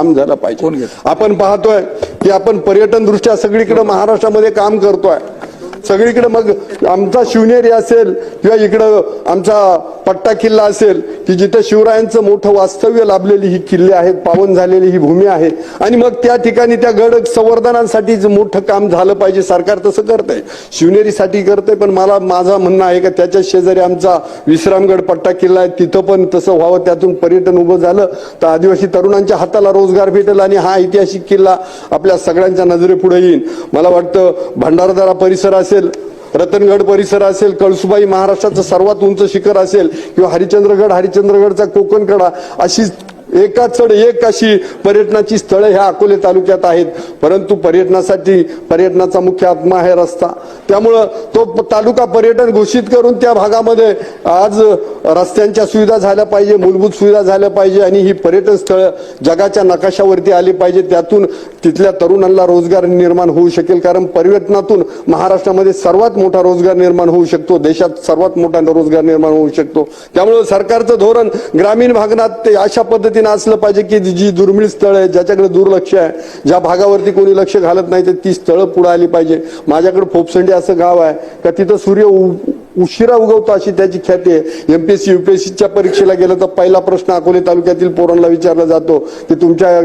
काम झालं पाहिजे. आपण पाहतोय की आपण पर्यटन दृष्ट्या सगळीकडे महाराष्ट्रामध्ये काम करतोय. सगळीकडे मग आमचा शिवनेरी असेल किंवा इकडं आमचा पट्टा किल्ला असेल की जिथे शिवरायांचं मोठं वास्तव्य लाभलेली ही किल्ले आहेत पावन झालेली ही भूमी आहे. आणि मग त्या ठिकाणी त्या गड संवर्धनासाठी मोठं काम झालं पाहिजे सरकार तसं करतंय. शिवनेरीसाठी करतंय पण मला माझा म्हणणं आहे का त्याच्या शेजारी आमचा विश्रामगड पट्टा किल्ला आहे तिथं पण तसं व्हावं त्यातून पर्यटन उभं झालं. तर आदिवासी तरुणांच्या हाताला रोजगार भेटेल आणि हा ऐतिहासिक किल्ला आपल्या सगळ्यांच्या नजरेपुढे येईल मला वाटतं भंडारदारा परिसर असेल रतनगड परिसर असेल कळसुबाई महाराष्ट्राचं सर्वात उंच शिखर असेल किंवा हरिचंद्रगड हरिचंद्रगडचा कोकण कोकणकडा अशी एका चढ एक अशी पर्यटनाची स्थळं ह्या अकोले तालुक्यात आहेत. परंतु पर्यटनासाठी पर्यटनाचा मुख्य आत्मा आहे रस्ता. त्यामुळं तो तालुका पर्यटन घोषित करून त्या भागामध्ये आज रस्त्यांच्या सुविधा झाल्या पाहिजे मूलभूत सुविधा झाल्या पाहिजे आणि ही पर्यटन स्थळं जगाच्या नकाशावरती आली पाहिजे. त्यातून तिथल्या तरुणांना रोजगार निर्माण होऊ शकेल कारण पर्यटनातून महाराष्ट्रामध्ये सर्वात मोठा रोजगार निर्माण होऊ शकतो. देशात सर्वात मोठा रोजगार निर्माण होऊ शकतो. त्यामुळं सरकारचं धोरण ग्रामीण भागात ते अशा पद्धतीने असलं पाहिजे की जी दुर्मिळ स्थळ आहे ज्याच्याकडे दुर्लक्ष आहे ज्या भागावरती कोणी लक्ष घालत नाही तर ती स्थळं पुढे आली पाहिजे. माझ्याकडे फोपसंडी असं गाव आहे का तिथं सूर्य उ- उशिरा उगवतो अशी त्याची ख्याती आहे. एमपीएससी युपीएससीच्या परीक्षेला गेलं तर पहिला प्रश्न अकोले तालुक्यातील पोरांना विचारला जातो की तुमच्या